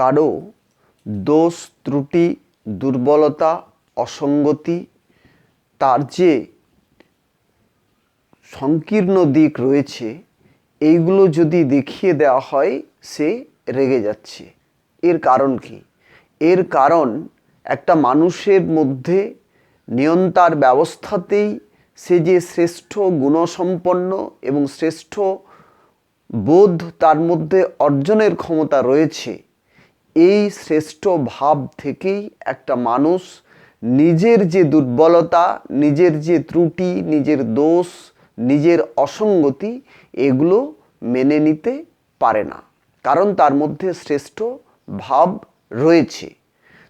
কারও দোষ, ত্রুটি, দুর্বলতা, অসঙ্গতি, তার যে সংকীর্ণ দিক রয়েছে, এইগুলো যদি দেখিয়ে দেওয়া হয়, সে রেগে যাচ্ছে। এর কারণ কি? এর কারণ একটা মানুষের মধ্যে নিয়ন্তার ব্যবস্থাতেই সে যে শ্রেষ্ঠ গুণসম্পন্ন এবং শ্রেষ্ঠ বোধ, তার মধ্যে অর্জনের ক্ষমতা রয়েছে এই শ্রেষ্ঠ ভাব থেকেই একটা মানুষ নিজের যে দুর্বলতা, নিজের যে ত্রুটি, নিজের দোষ, নিজের অসঙ্গতি, এগুলো মেনে নিতে পারে না। কারণ তার মধ্যে শ্রেষ্ঠ ভাব রয়েছে।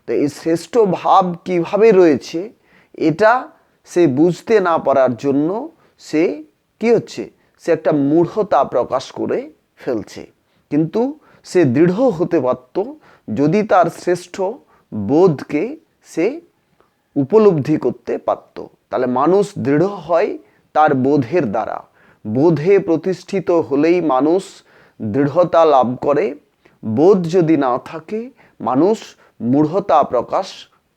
তো এই শ্রেষ্ঠ ভাব কীভাবে রয়েছে, এটা সে বুঝতে না পারার জন্য সে কি হচ্ছে, সে একটা মূঢ়তা প্রকাশ করে ফেলছে। কিন্তু সে দৃঢ় হতে পারত যদি তার শ্রেষ্ঠ বোধকে সে উপলব্ধি করতে পারত তাহলে মানুষ দৃঢ় হয় তার বোধের দ্বারা। বোধে প্রতিষ্ঠিত হলেই মানুষ দৃঢ়তা লাভ করে। বোধ যদি না থাকে, মানুষ মূঢ়তা প্রকাশ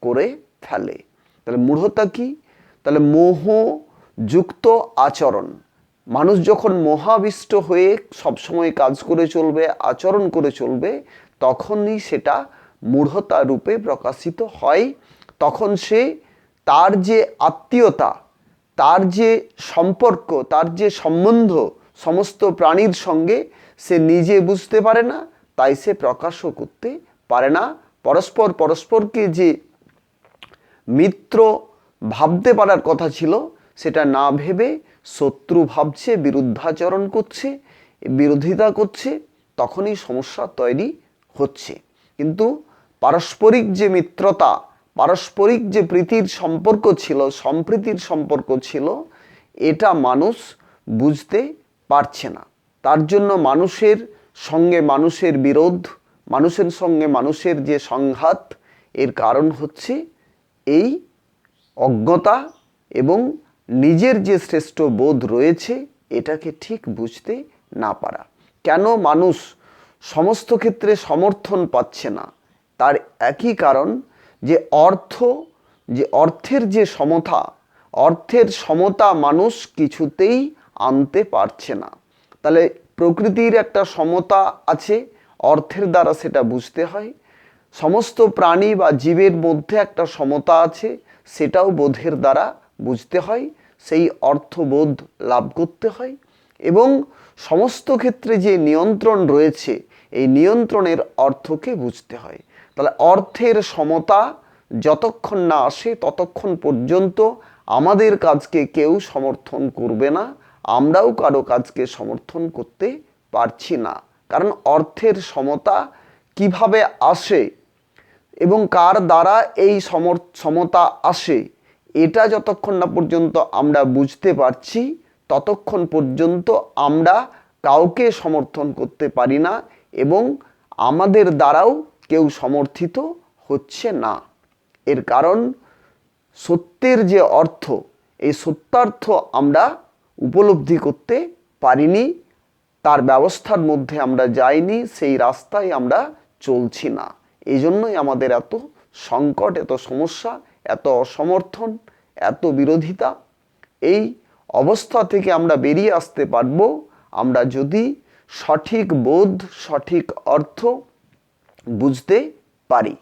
করে ফেলে। তাহলে মূঢ়তা কি? তাহলে মোহযুক্ত আচরণ। মানুষ যখন মহাবিষ্ট হয়ে সবসময় কাজ করে চলবে, আচরণ করে চলবে, তখনই সেটা মূঢ়তা রূপে প্রকাশিত হয়। তখন সে তার যে আত্মীয়তা, তার যে সম্পর্ক, তার যে সম্বন্ধ সমস্ত প্রাণীর সঙ্গে সে নিজে বুঝতে পারে না, তাই সে প্রকাশও করতে পারে না। পরস্পর পরস্পরকে যে মিত্র ভাবতে পারার কথা ছিল, সেটা না ভেবে শত্রু ভাবছে, বিরুদ্ধাচরণ করছে, বিরোধিতা করছে, তখনই সমস্যা তৈরি হচ্ছে। কিন্তু পারস্পরিক যে মিত্রতা, পারস্পরিক যে প্রীতির সম্পর্ক ছিল, সম্প্রীতির সম্পর্ক ছিল, এটা মানুষ বুঝতে পারছে না। তার জন্য মানুষের সঙ্গে মানুষের বিরোধ, মানুষের সঙ্গে মানুষের যে সংঘাত, এর কারণ হচ্ছে এই অজ্ঞতা এবং নিজের যে শ্রেষ্ঠ বোধ রয়েছে, এটাকে ঠিক বুঝতে না পারা। কেন মানুষ সমস্ত ক্ষেত্রে সমর্থন পাচ্ছে না? তার একই কারণ যে অর্থ, যে অর্থের যে সমতা, অর্থের সমতা মানুষ কিছুতেই আনতে পারছে না। তাহলে প্রকৃতির একটা সমতা আছে, অর্থের দ্বারা সেটা বুঝতে হয়। সমস্ত প্রাণী বা জীবের মধ্যে একটা সমতা আছে, সেটাও বোধের দ্বারা বুঝতে হয়, সেই অর্থবোধ লাভ করতে হয় এবং সমস্ত ক্ষেত্রে যে নিয়ন্ত্রণ রয়েছে, এই নিয়ন্ত্রণের অর্থকে বুঝতে হয়। তাহলে অর্থের সমতা যতক্ষণ না আসে ততক্ষণ পর্যন্ত আমাদের কাজকে কেউ সমর্থন করবে না, আমরাও কারও কাজকে সমর্থন করতে পারছি না। কারণ অর্থের সমতা কীভাবে আসে এবং কার দ্বারা এই সমর, সমতা আসে এটা যতক্ষণ না পর্যন্ত আমরা বুঝতে পারছি, ততক্ষণ পর্যন্ত আমরা কাউকে সমর্থন করতে পারি না এবং আমাদের দ্বারাও কেউ সমর্থিত হচ্ছে না। এর কারণ, সত্যের যে অর্থ, এই সত্যার্থ আমরা উপলব্ধি করতে পারিনি, তার ব্যবস্থার মধ্যে আমরা যাইনি, সেই রাস্তায় আমরা চলছি না। এই জন্যই আমাদের এত সংকট, এত সমস্যা এত অসমর্থন এত বিরোধিতা, এই অবস্থা থেকে আমরা বেরিয়ে আসতে পারব। আমরা যদি সঠিক বোধ, সঠিক অর্থ বুঝতে পারি।